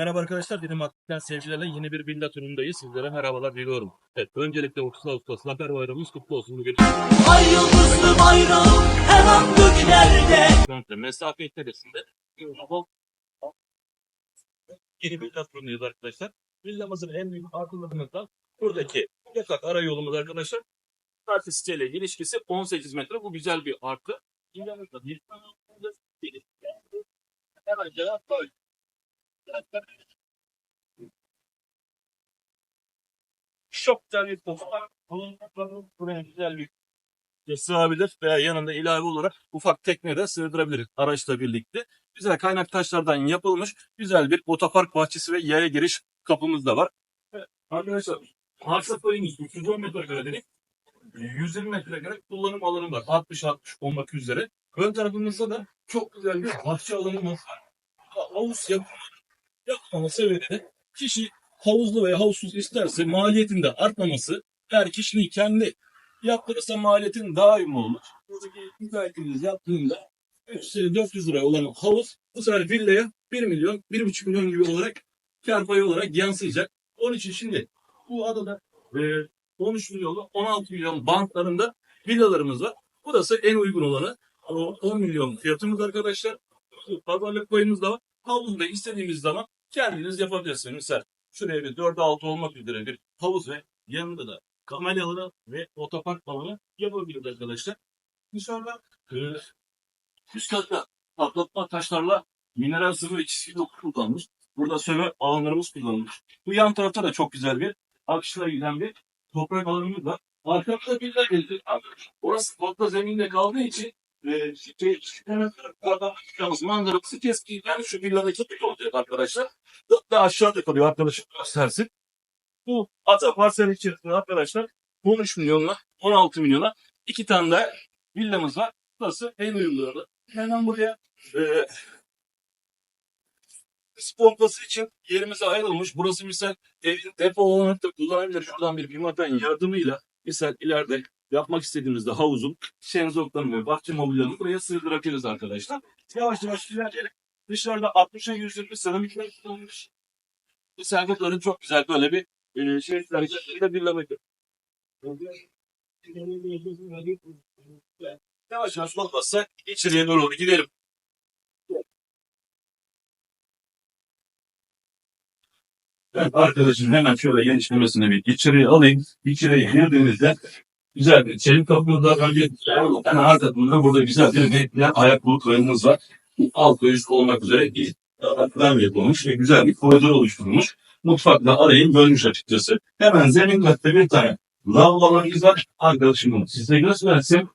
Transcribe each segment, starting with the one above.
Merhaba arkadaşlar, benim Aktif'ten sevgilerle yeni bir villa turundayız. Sizlere merhabalar diliyorum. Evet, öncelikle 30 Ağustos Zafer Bayramımız kutlu olsun. Bugün Ay yıldızlı bayrağım hemen göklerde Önce mesafe içerisinde yeni villa turundayız arkadaşlar. Villamızın en büyük artılarından buradaki yatak arayolumuz arkadaşlar. Artı siteyle ilişkisi 18 metre. Bu güzel bir artı. Villamızda bir Hemen cevap böyle. Çok güzel bir fotoğraf. Bunun buraya güzel bir sığabilir veya yanında ilave olarak ufak tekne de sığdırabiliriz araçla birlikte. Güzel kaynak taşlardan yapılmış güzel bir otopark bahçesi ve yaya giriş kapımız da var. Evet, arkadaşlar arsa payımız 310 metrekare dedik. 120 metrekare kullanım alanı var. 60-60 olmak üzere. Ön tarafımızda da çok güzel bir bahçe alanımız var. Havuz yapımı yapmama sebebi de kişi havuzlu veya havuzsuz isterse maliyetinde artmaması her kişinin kendi yaptırırsa maliyetin daha uyumlu olur. Buradaki müteahhitimiz yaptığında 300-400 lira olan havuz bu sefer villaya 1 milyon, 1,5 milyon gibi olarak kar payı olarak yansıyacak. Onun için şimdi bu adada e, 13 milyonlu 16 milyon bantlarında villalarımız var. Burası en uygun olanı. O 10 milyon fiyatımız arkadaşlar. Pazarlık payımız da var. Havuzda istediğimiz zaman kendiniz yapabilirsiniz. Mesela şuraya bir 4'e 6 olmak üzere bir havuz ve yanında da kamel alanı ve otopark alanı yapabiliriz arkadaşlar. Dışarıda e, üst katta patlatma taşlarla mineral sıvı ve çizgi doku kullanılmış. Burada söve alanlarımız kullanılmış. Bu yan tarafta da çok güzel bir akışla giden bir toprak alanımız var. Arkamda bir de geldi. Orası fazla zeminde kaldığı için e, keskin. Yani şu villadaki bir olacak arkadaşlar. Da, da aşağıda kalıyor arkadaşım göstersin. Bu ata parsel içerisinde arkadaşlar 13 milyonla 16 milyona iki tane de villamız var. Burası en uyumlu. Hemen buraya e, pompası için yerimize ayrılmış. Burası misal evin depo olarak da kullanabilir. Şuradan bir bimaten yardımıyla misal ileride yapmak istediğimizde havuzun şenzoklarını ve bahçe mobilyalarını buraya sığdırabiliriz arkadaşlar. Yavaş yavaş ilerleyelim. Dışarıda 60'a 120 seramikler kullanılmış. Bu servetlerin çok güzel böyle bir e, şeyler içerisinde bir lamek. Yavaş yavaş olmazsa içeriye doğru gidelim. Evet arkadaşım hemen şöyle genişlemesine bir içeriye alayım. İçeriye girdiğimizde güzel bir çelik kapımızda önce yani arkasında burada güzel bir bekleyen ayak bulutlarımız var. Altı üst olmak üzere iki taraftan yapılmış ve güzel bir koridor oluşturulmuş. Mutfakla arayı bölmüş açıkçası. Hemen zemin katta bir tane lavabolarımız var. Arkadaşımın size göstersin.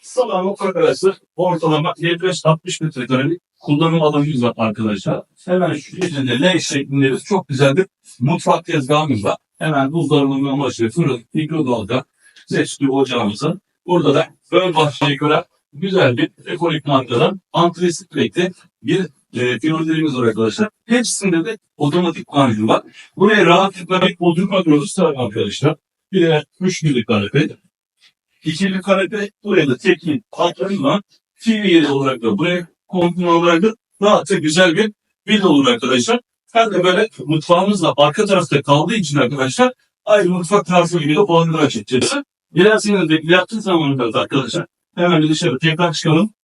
Salon arkadaşlar ortalama 75-60 metrekarelik kullanım alanımız var arkadaşlar. Hemen şu yüzünde L şeklinde çok güzel bir mutfak tezgahımız var. Hemen buzdolabının amaçlı fırın, mikrodalga, zestü ocağımızın. Burada da ön bahçeye göre güzel bir ekonomik markadan antresit renkli bir e, finallerimiz var arkadaşlar. Hepsinde de otomatik panjur var. Buraya rahatlıkla bir oturma var arkadaşlar. Bir de üç birlik kanepe. İkili kanepe buraya da tekli altlarıyla TV yeri olarak da buraya komple olarak da rahatça güzel bir villa olur arkadaşlar. Hem de böyle mutfağımız da arka tarafta kaldığı için arkadaşlar ayrı mutfak tarzı gibi de olabilir açıkçası. Dilerseniz de yaptığın zamanında da arkadaşlar hemen dışarı tekrar çıkalım.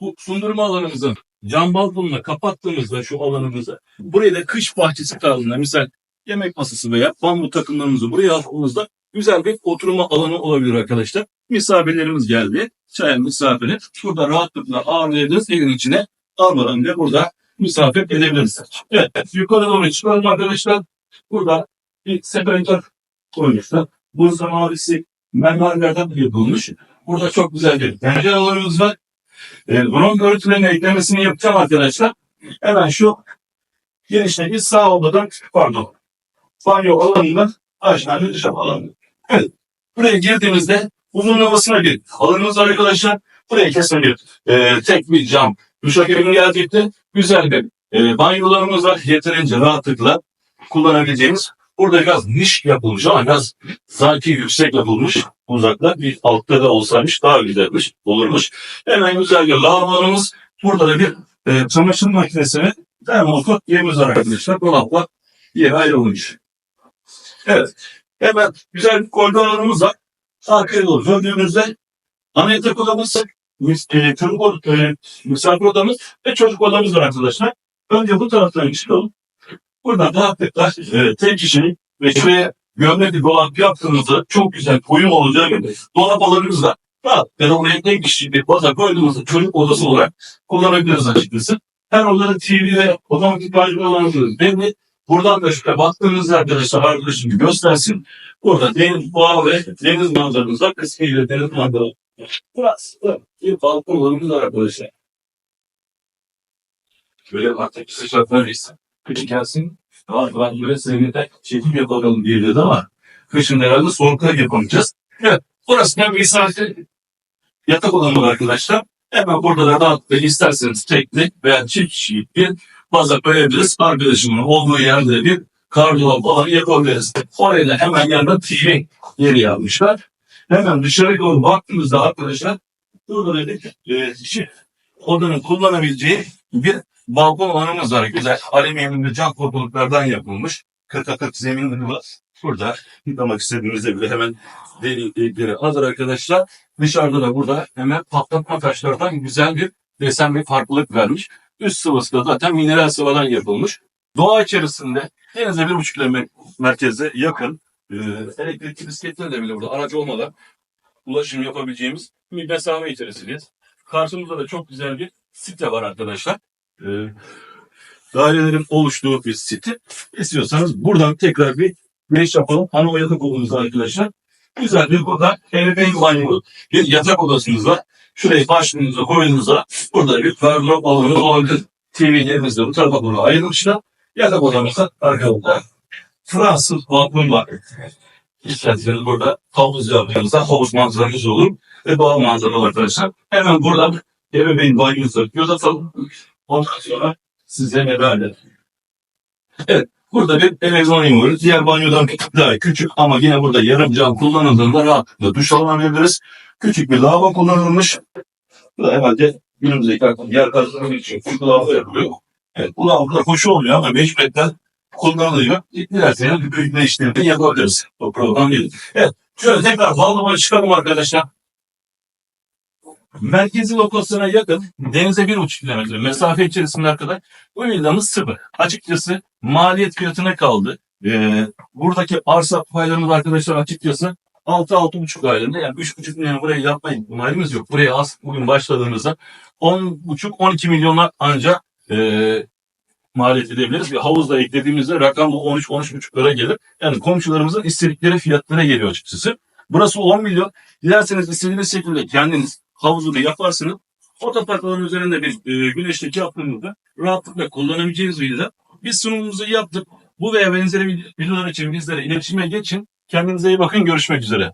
Bu sundurma alanımızı cam balkonla kapattığımızda şu alanımızı buraya da kış bahçesi tarzında misal yemek masası veya bambu takımlarımızı buraya aldığımızda güzel bir oturma alanı olabilir arkadaşlar. Misafirlerimiz geldi. Çay misafiri. Şurada rahatlıkla ağırlayabiliriz. Evin içine almadan bile burada misafir edebiliriz. Evet. Yukarı doğru çıkalım arkadaşlar. Burada bir separatör koymuşlar. Buzda mavisi mermerlerden yapılmış. Burada çok güzel bir pencere alanımız var. E, bunun görüntülerini eklemesini yapacağım arkadaşlar. Hemen şu genişteki sağ odadan pardon banyo alanından aşağıya dışarı alanı. Evet. Buraya girdiğimizde uzunlamasına bir alanımız var arkadaşlar. Buraya kesin bir e, tek bir cam duşakabini gelecekti. Güzel bir e, banyolarımız var. Yeterince rahatlıkla kullanabileceğimiz Burada biraz niş yapılmış ama biraz sanki yüksek yapılmış. Uzakta bir altta da olsaymış daha güzelmiş, olurmuş. Hemen güzel bir lavabomuz. Burada da bir e, çamaşır makinesi ve termokot yerimiz var arkadaşlar. Dolapla yere ayrılmış. Evet. Hemen güzel bir koridor alanımız var. Arkaya doğru döndüğümüzde ana yatak odamız, e, çocuk od- e, misafir odamız ve çocuk odamız var arkadaşlar. Önce bu taraftan çıkalım. Buradan rahatlıkla e, tek kişilik ve şuraya gömlek bir dolap yaptığımızda çok güzel uyum olacağı gibi dolap alanımızda rahatlıkla oraya tek kişilik bir baza koyduğumuzda çocuk odası olarak kullanabiliriz açıkçası. Her odanın TV ve otomatik banyo alanımız belli. Buradan da şöyle baktığınızda arkadaşlar arkadaşım göstersin. Burada deniz, doğa ve deniz manzaramız var. Kısmıyla deniz manzaralı. Burası da bir balkon alanımız var arkadaşlar. Böyle artık sıcaklarıyız. Kış gelsin. Tamam ben böyle sevgide çekim yapalım diye dedi ama kışın herhalde soğuklar yapamayacağız. Evet. Burası da bir saat yatak odamız var arkadaşlar. Hemen burada da rahatlıkla isterseniz tekli veya çift kişilik bir baza koyabiliriz. Arkadaşımın olduğu yerde bir kardolap falan yapabiliriz. Oraya da hemen yanında TV yeri yapmışlar. Hemen dışarı doğru baktığımızda arkadaşlar burada da bir e, şey, odanın kullanabileceği bir balkon alanımız var. Güzel alüminyumlu cam korkuluklardan yapılmış. Kırk kırk zeminleri var. Burada yıkamak istediğimizde bile hemen delikleri hazır arkadaşlar. Dışarıda da burada hemen patlatma taşlardan güzel bir desen bir farklılık vermiş. Üst sıvısı da zaten mineral sıvadan yapılmış. Doğa içerisinde denize bir buçuk kilometre merkeze yakın e, elektrikli bisikletlerle bile burada aracı olmadan ulaşım yapabileceğimiz bir mesafe içerisindeyiz. Karşımızda da çok güzel bir site var arkadaşlar. E, dairelerin oluştuğu bir site. İstiyorsanız buradan tekrar bir giriş yapalım. Hani o yatak odamızda arkadaşlar. Güzel bir oda, ebeveyn banyo, bir yatak odasımız var. Şurayı başlığınıza koyduğunuzda burada bir gardırop alanımız olabilir. TV yerimiz de bu tarafa doğru ayrılmışlar. Yatak odamızda arkada. Fransız balkon var. İsterseniz burada havuz yaptığınızda havuz manzaranız olur. Ve doğa manzaralı arkadaşlar. Hemen buradan ebeveyn banyonuza göz atalım. Ondan sonra size ne verdi? Evet. Burada bir televizyon var. Diğer banyodan daha küçük ama yine burada yarım cam kullanıldığında rahatlıkla duş alabiliriz. Küçük bir lavabo kullanılmış. Bu da herhalde günümüzdeki artık yer kazanmak için küçük lavabo yapılıyor. Evet bu lavabo da hoş olmuyor ama mecburiyetten kullanılıyor. Dilerseniz bir büyütme işlemi yapabiliriz. O program değil. Evet. Şöyle tekrar bağlamaya çıkalım arkadaşlar. Merkezi lokasyona yakın denize bir buçuk kilometre mesafe içerisinde arkadaş bu villamız sıfır. Açıkçası maliyet fiyatına kaldı. Ee, buradaki arsa paylarımız arkadaşlar açıkçası 6-6,5 aylığında yani 3,5 milyon buraya yapma ihtimalimiz yok. Buraya az bugün başladığımızda 10,5-12 milyonlar ancak e, maliyet edebiliriz. Bir havuzla eklediğimizde rakam da 13-13,5 lira gelir. Yani komşularımızın istedikleri fiyatlara geliyor açıkçası. Burası 10 milyon. Dilerseniz istediğiniz şekilde kendiniz havuzu da yaparsınız. Otoparkların üzerinde bir e, güneşlik yaptığınızda rahatlıkla kullanabileceğiniz villa. Biz sunumumuzu yaptık. Bu veya benzeri videolar için bizlere iletişime geçin. Kendinize iyi bakın. Görüşmek üzere.